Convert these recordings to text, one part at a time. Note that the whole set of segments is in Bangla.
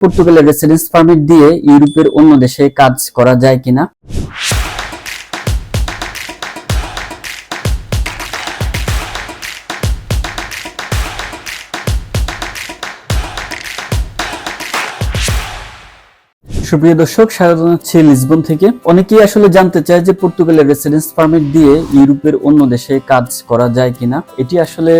পর্তুগালের রেসিডেন্স পারমিট দিয়ে ইউরোপের অন্য দেশে কাজ করা যায় কিনা? সুপ্রিয় দর্শক, স্বাগত জানাচ্ছি লিসবন থেকে। অনেকেই আসলে জানতে চায় যে পর্তুগালের রেসিডেন্স পারমিট দিয়ে ইউরোপের অন্য দেশে কাজ করা যায় কিনা। এটি আসলে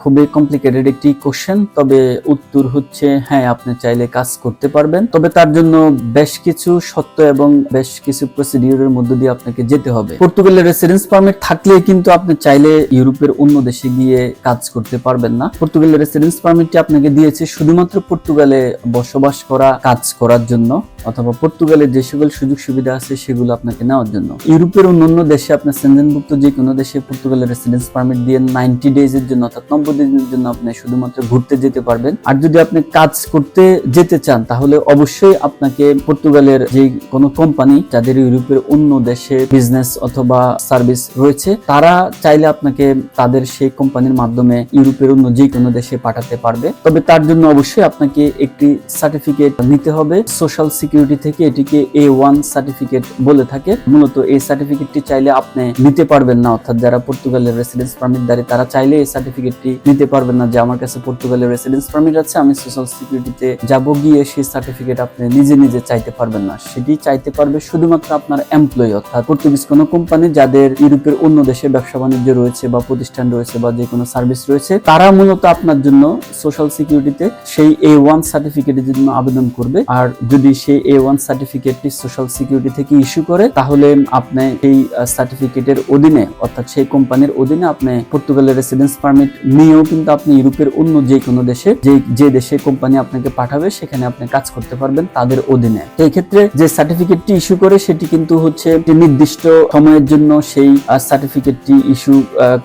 খুবই কমপ্লিকেটেড একটি কোশ্চেন তবে উত্তর হচ্ছে হ্যাঁ আপনি চাইলে কাজ করতে পারবেন। তবে তার জন্য বেশ কিছু সত্য এবং বেশ কিছু প্রসিডিউরের মধ্য দিয়ে আপনাকে যেতে হবে। পর্তুগালের রেসিডেন্স পারমিট থাকলে কিন্তু আপনি চাইলে ইউরোপের অন্য দেশে গিয়ে কাজ করতে পারবেন না। পর্তুগালের রেসিডেন্স পারমিটটি আপনাকে দিয়েছে শুধুমাত্র পর্তুগালে বসবাস করা, কাজ করার জন্য। অথবা পর্তুগালের যে সকল সুযোগ সুবিধা আছে সেগুলো আপনাকে নেওয়ার জন্য। ইউরোপের অন্যান্য দেশে আপনার সেনজেনভুক্ত যে কোনো দেশে পর্তুগালের রেসিডেন্স পারমিট দিয়ে নাইনটি ডেজ এর জন্য অর্থাৎ নব্বই দিনের জন্য আপনি শুধুমাত্র ঘুরতে যেতে পারবেন। আর যদি আপনি কাজ করতে যেতে চান, তাহলে অবশ্যই আপনাকে পর্তুগালের যে কোনো কোম্পানি যাদের ইউরোপের অন্য দেশে বিজনেস অথবা সার্ভিস রয়েছে, তারা চাইলে আপনাকে তাদের সেই কোম্পানির মাধ্যমে ইউরোপের অন্য যে কোনো দেশে পাঠাতে পারবে। তবে তার জন্য অবশ্যই আপনাকে একটি সার্টিফিকেট নিতে হবে। সোশ্যাল সিকিউরিটি থেকে এটিকে এ ওয়ান সার্টিফিকেট বলে থাকে। মূলত এই সার্টিফিকেটটি চাইলে আপনি নিতে পারবেন না। অর্থাৎ যারা পর্তুগালের রেসিডেন্স পারমিটধারী তারা চাইলে এই সার্টিফিকেটটি নিতে পারবেন না। যে আমার কাছে পর্তুগালের রেসিডেন্স পারমিট আছে, আমি সোশ্যাল সিকিউরিটিতে যাব গিয়ে সেই সার্টিফিকেট আপনি নিজে নিজে চাইতে পারবেন না। সেটি চাইতে পারবে শুধুমাত্র আপনার এমপ্লয়ি অর্থাৎ পর্তুগিজ কোনো কোম্পানি যাদের ইউরোপের অন্য দেশে ব্যবসা বাণিজ্য রয়েছে বা প্রতিষ্ঠান রয়েছে বা যে কোনো সার্ভিস রয়েছে, তারা মূলত আপনার জন্য সোশ্যাল সিকিউরিটিতে সেই এ ওয়ান সার্টিফিকেটের জন্য আবেদন করবে। আর যদি সেই এ ওয়ান সার্টিফিকেটটি সোশ্যাল সিকিউরিটি থেকে ইস্যু করে, তাহলে আপনি এই সার্টিফিকেটের অধীনে, অর্থাৎ সেই কোম্পানির অধীনে আপনি পর্তুগালের রেসিডেন্স পারমিট নিয়েও কিন্তু আপনি ইউরোপের অন্য যে কোনো দেশে, যে যে দেশে কোম্পানি আপনাকে পাঠাবে, সেখানে আপনি কাজ করতে পারবেন তাদের অধীনে। তো এই ক্ষেত্রে যে সার্টিফিকেটটি ইস্যু করে, সেটি কিন্তু হচ্ছে একটি নির্দিষ্ট সময়ের জন্য সেই সার্টিফিকেটটি ইস্যু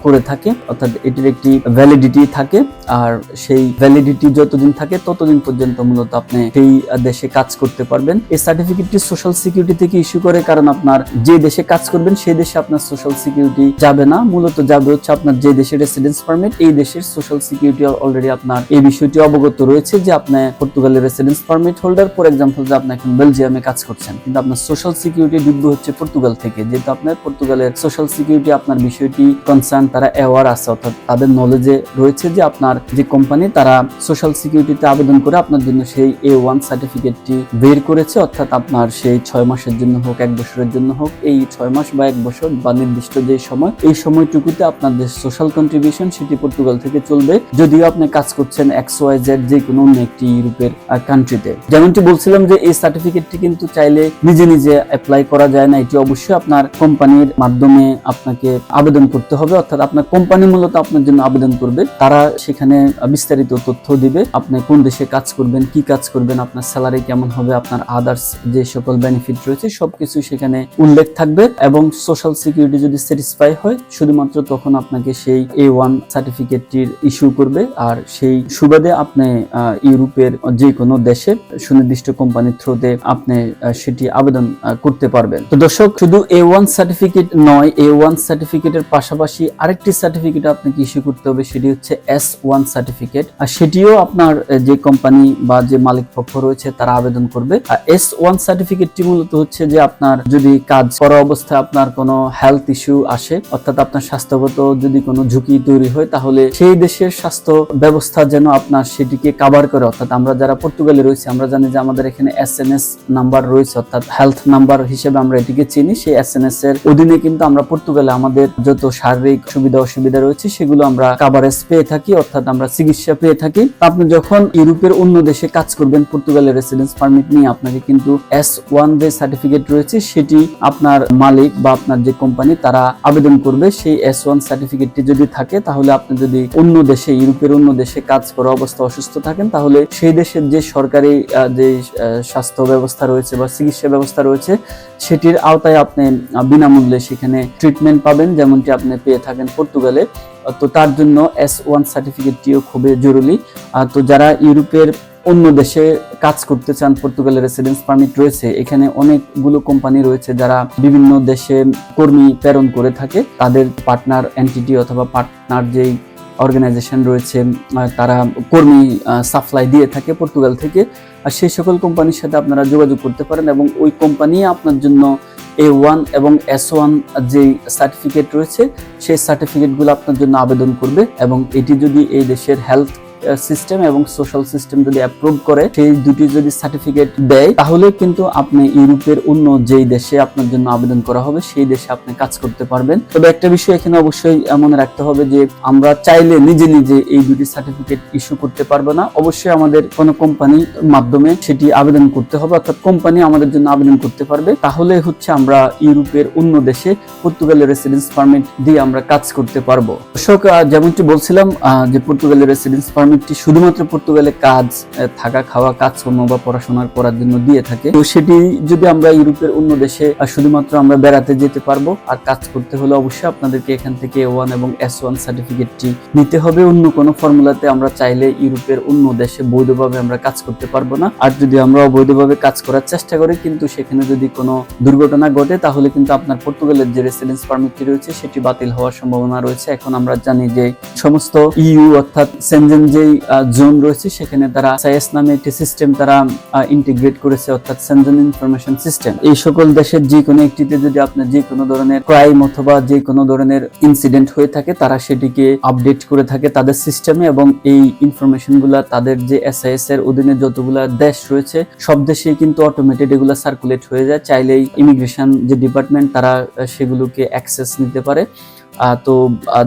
করে থাকে, অর্থাৎ এটির একটি ভ্যালিডিটি থাকে, আর সেই ভ্যালিডিটি যতদিন থাকে, ততদিন পর্যন্ত মূলত আপনি সেই দেশে কাজ করতে পারবেন। এই সার্টিফিকেটটি সোশ্যাল সিকিউরিটি থেকে ইস্যু করে, কারণ আপনার যে দেশে কাজ করবেন, সেই দেশে আপনার সোশ্যাল সিকিউরিটি যাবে না। মূলত যাবে হচ্ছে আপনার যে দেশের রেসিডেন্স পারমিট এই দেশের সোশ্যাল সিকিউরিটি অলরেডি আপনার এই বিষয়টি অবগত রয়েছে যে আপনি পর্তুগালের residence permit holder for example যে আপনি এখন বেলজিয়ামে কাজ করছেন। কিন্তু আপনার সোশ্যাল সিকিউরিটি ডিব্য হচ্ছে পর্তুগাল থেকে। যেহেতু আপনার পর্তুগালের সোশ্যাল সিকিউরিটি আপনার বিষয়টি কনসার্ন তারা অ্যাওয়ার আছে, অর্থাৎ তাদের নলেজে রয়েছে যে আপনার যে কোম্পানি তারা সোশ্যাল সিকিউরিটিতে আবেদন করে আপনার জন্য সেই এ ওয়ান সার্টিফিকেটটি বের করেছে, অর্থাৎ আপনার সেই ছয় মাসের জন্য হোক, এক বছরের জন্য হোক, এই ছয় মাস বা এক বছর বা নির্দিষ্ট যে সময়, এই সময়টুকুতে আপনার যে সোশ্যাল কন্ট্রিবিউশন সেটি পর্তুগাল থেকে চলবে। যদিও আপনি কাজ করছেন এক্স ওয়াই জেড যে কোনো অন্য একটি ইউরোপের কান্ট্রিতে যেমনটি বলছিলাম যে এই সার্টিফিকেটটি কিন্তু চাইলে নিজে নিজে অ্যাপ্লাই করা যায় না। এটি অবশ্যই আপনার কোম্পানির মাধ্যমে আপনাকে আবেদন করতে হবে, অর্থাৎ আপনার কোম্পানি মূলত আপনার জন্য আবেদন করবে। তারা সেখানে বিস্তারিত তথ্য দিবে, আপনি কোন দেশে কাজ করবেন, কি কাজ করবেন, আপনার স্যালারি কেমন হবে, আপনার আদার্স যে সকল বেনিফিট রয়েছে সবকিছু সেখানে উল্লেখ থাকবে এবং সোশ্যাল সিকিউরিটি যদি স্যাটিসফাই হয়, শুধুমাত্র তখন আপনাকে সেই এ ওয়ান সার্টিফিকেটটির ইস্যু করবে। আর সেই সুবাদে আপনি ইউরোপের যে কোনো দেশে সুনির্দিষ্ট কোম্পানির থ্রুতে আপনি সেটি আবেদন করতে পারবেন। তো দর্শক, শুধু এ ওয়ান সার্টিফিকেট নয় এ ওয়ান সার্টিফিকেটের পাশাপাশি আরেকটি সার্টিফিকেট আপনাকে ইস্যু করতে হবে, সেটি হচ্ছে এস ওয়ান সার্টিফিকেট আর সেটিও আপনার যে কোম্পানি বা যে মালিক পক্ষ রয়েছে, তারা আবেদন করবে। এস ওয়ান সার্টিফিকেটটি মূলত হচ্ছে যে আপনার যদি কাজ করা অবস্থায় আপনার কোনো হেলথ ইস্যু আসে, অর্থাৎ আপনার স্বাস্থ্যগত যদি কোনো ঝুঁকি তৈরি হয়, তাহলে সেই দেশের স্বাস্থ্য ব্যবস্থা যেন আপনার সেটিকে কাভার করে। অর্থাৎ আমরা যারা পর্তুগালে রয়েছে, আমরা জানি যে আমাদের এখানে এস এন এস নাম্বার রয়েছে, অর্থাৎ হেলথ নাম্বার হিসেবে আমরা এটিকে চিনি। সেই এস এন এস এর অধীনে কিন্তু আমরা পর্তুগালে আমাদের যত শারীরিক সুবিধা অসুবিধা রয়েছে, সেগুলো আমরা কাভারেজ পেয়ে থাকি, অর্থাৎ আমরা চিকিৎসা পেয়ে থাকি। আপনি যখন ইউরোপের অন্য দেশে কাজ করবেন, পর্তুগালের রেসিডেন্স পারমিট নিয়ে আপনাকে কিন্তু এস ওয়ান যে সার্টিফিকেট রয়েছে, সেটি আপনার মালিক বা আপনার যে কোম্পানি তারা আবেদন করবে। সেই এস ওয়ান সার্টিফিকেটটি যদি থাকে, তাহলে আপনি যদি অন্য দেশে, ইউরোপের অন্য দেশে কাজ করা অবস্থা অসুস্থ থাকেন, তাহলে সেই দেশের যে সরকারি যে স্বাস্থ্য ব্যবস্থা রয়েছে বা চিকিৎসা ব্যবস্থা রয়েছে, সেটির আওতায় আপনি বিনামূল্যে সেখানে ট্রিটমেন্ট পাবেন, যেমনটি আপনি পেয়ে থাকেন পর্তুগালে। তো তার জন্য এস ওয়ান সার্টিফিকেটটিও খুবই জরুরি। তো যারা ইউরোপের অন্য দেশে কাজ করতে চান, পর্তুগালের রেসিডেন্স পারমিট রয়েছে, এখানে অনেকগুলো কোম্পানি রয়েছে যারা বিভিন্ন দেশে কর্মী প্রেরণ করে থাকে। তাদের পার্টনার এন্টিটি অথবা পার্টনার যেই অর্গানাইজেশন রয়েছে তারা কর্মী সাপ্লাই দিয়ে থাকে পর্তুগাল থেকে। আর সেই সকল কোম্পানির সাথে আপনারা যোগাযোগ করতে পারেন এবং ওই কোম্পানি আপনার জন্য এ ওয়ান এবং এস ওয়ান যে সার্টিফিকেট রয়েছে, সেই সার্টিফিকেটগুলো আপনার জন্য আবেদন করবে এবং এটি যদি এই দেশের হেলথ সিস্টেম এবং সোশ্যাল সিস্টেম যদি অ্যাপ্রুভ করে, সেই দুটি যদি সার্টিফিকেট দেয়, তাহলে কিন্তু আপনি ইউরোপের অন্য যেই দেশে আপনার জন্য আবেদন করা হবে, সেই দেশে আপনি কাজ করতে পারবেন। তবে একটা বিষয় এখানে অবশ্যই মনে রাখতে হবে যে, আমরা চাইলে নিজে নিজে এই দুটি সার্টিফিকেট ইস্যু করতে পারব না। অবশ্যই আমাদের কোনো কোম্পানির মাধ্যমে সেটি আবেদন করতে হবে, অর্থাৎ কোম্পানি আমাদের জন্য আবেদন করতে পারবে। তাহলে হচ্ছে আমরা ইউরোপের অন্য দেশে পর্তুগালের রেসিডেন্স পারমিট দিয়ে আমরা কাজ করতে পারব। দর্শক যেমনটি বলছিলাম যে পর্তুগালের রেসিডেন্স পারমিটটি শুধুমাত্র পর্তুগালে কাজ থাকা, খাওয়া, কাজকর্ম বা পড়াশোনা করার জন্য দিয়ে থাকে। তো সেটি যদি আমরা ইউরোপের অন্য দেশে শুধুমাত্র আমরা বেড়াতে যেতে পারব, আর কাজ করতে হলে অবশ্যই আপনাদেরকে এখান থেকে ওয়ান এবং এস ওয়ান সার্টিফিকেটটি নিতে হবে। অন্য কোনো ফর্মুলাতে আমরা চাইলে ইউরোপের অন্য দেশে বৈধভাবে আমরা কাজ করতে পারব না। আর যদি আমরা অবৈধভাবে কাজ করার চেষ্টা করি, কিন্তু সেখানে যদি কোনো দুর্ঘটনা ঘটে, তাহলে কিন্তু আপনার পর্তুগালের যে রেসিডেন্স পারমিটটি রয়েছে, সেটি বাতিল হওয়ার সম্ভাবনা রয়েছে। এখন আমরা জানি যে সমস্ত ইইউ অর্থাৎ সেনজেন যেই জোন রয়েছে, সেখানে তারা সাইএস নামে একটি সিস্টেম তারা ইন্টিগ্রেট করেছে, অর্থাৎ সেনজেন ইনফরমেশন সিস্টেম এই সকল দেশের যে কোনো একটিতে যদি আপনার যে কোনো ধরনের ক্রাইম অথবা যে কোনো ধরনের ইনসিডেন্ট হয়ে থাকে, তারা সেটিকে আপডেট করে থাকে তাদের সিস্টেমে এবং এই ইনফরমেশনগুলা তাদের যে এসআইএস এর অধীনে যতগুলা দেশ রয়েছে, সব দেশে কিন্তু অটোমেটেড এগুলা সার্কুলেট হয়ে যায়। চাইলেই ইমিগ্রেশন যে ডিপার্টমেন্ট তারা সেগুলোকে অ্যাক্সেস নিতে পারে। তো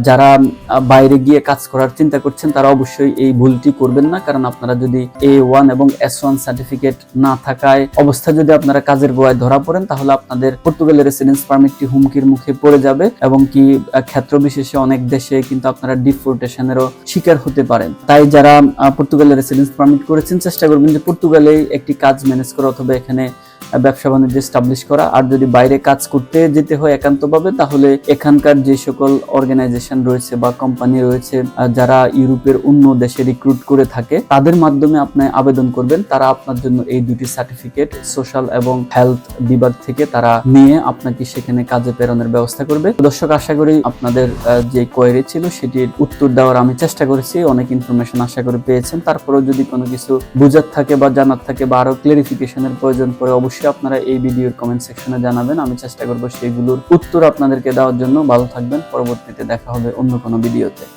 যারা বাইরে গিয়ে কাজ করার চিন্তা করছেন, তারা অবশ্যই এই ভুলটি করবেন না। কারণ আপনারা যদি এ ওয়ান এবং এস ওয়ান সার্টিফিকেট না থাকায় অবস্থায় যদি আপনারা কাজের গোয়ায় ধরা পড়েন, তাহলে আপনাদের পর্তুগালের রেসিডেন্স পারমিটটি হুমকির মুখে পড়ে যাবে এবং কি ক্ষেত্র বিশেষে অনেক দেশে কিন্তু আপনারা ডিফোর্টেশনেরও শিকার হতে পারেন। তাই যারা পর্তুগালের রেসিডেন্স পারমিট করেছেন, চেষ্টা করবেন যে পর্তুগালে একটি কাজ ম্যানেজ করা অথবা এখানে ব্যবসা বাণিজ্য স্টাবলিশ করা। আর যদি বাইরে কাজ করতে যেতে হয় একান্তভাবে, তাহলে এখানকার যে সকল অর্গানাইজেশন রয়েছে বা কোম্পানি রয়েছে যারা ইউরোপের অন্য দেশে রিক্রুট করে থাকে, তাদের মাধ্যমে আপনি আবেদন করবেন। তারা আপনার জন্য এই দুটি সার্টিফিকেট সোশ্যাল এবং হেলথ বিভাগ থেকে তারা নিয়ে আপনাকে সেখানে কাজে প্রেরণের ব্যবস্থা করবে। দর্শক, আশা করি আপনাদের যে কোয়েরি ছিল সেটির উত্তর দেওয়ার আমি চেষ্টা করেছি। অনেক ইনফরমেশন আশা করি পেয়েছেন। তারপরেও যদি কোনো কিছু বুঝার থাকে বা জানার থাকে বা আরও ক্লারিফিকেশনের প্রয়োজন পড়ে, অবশ্যই আপনারা এই ভিডিওর কমেন্ট সেকশনে জানাবেন। আমি চেষ্টা করব সেইগুলোর উত্তর আপনাদেরকে দেওয়ার জন্য। ভালো থাকবেন। পরবর্তীতে দেখা হবে অন্য কোনো ভিডিওতে।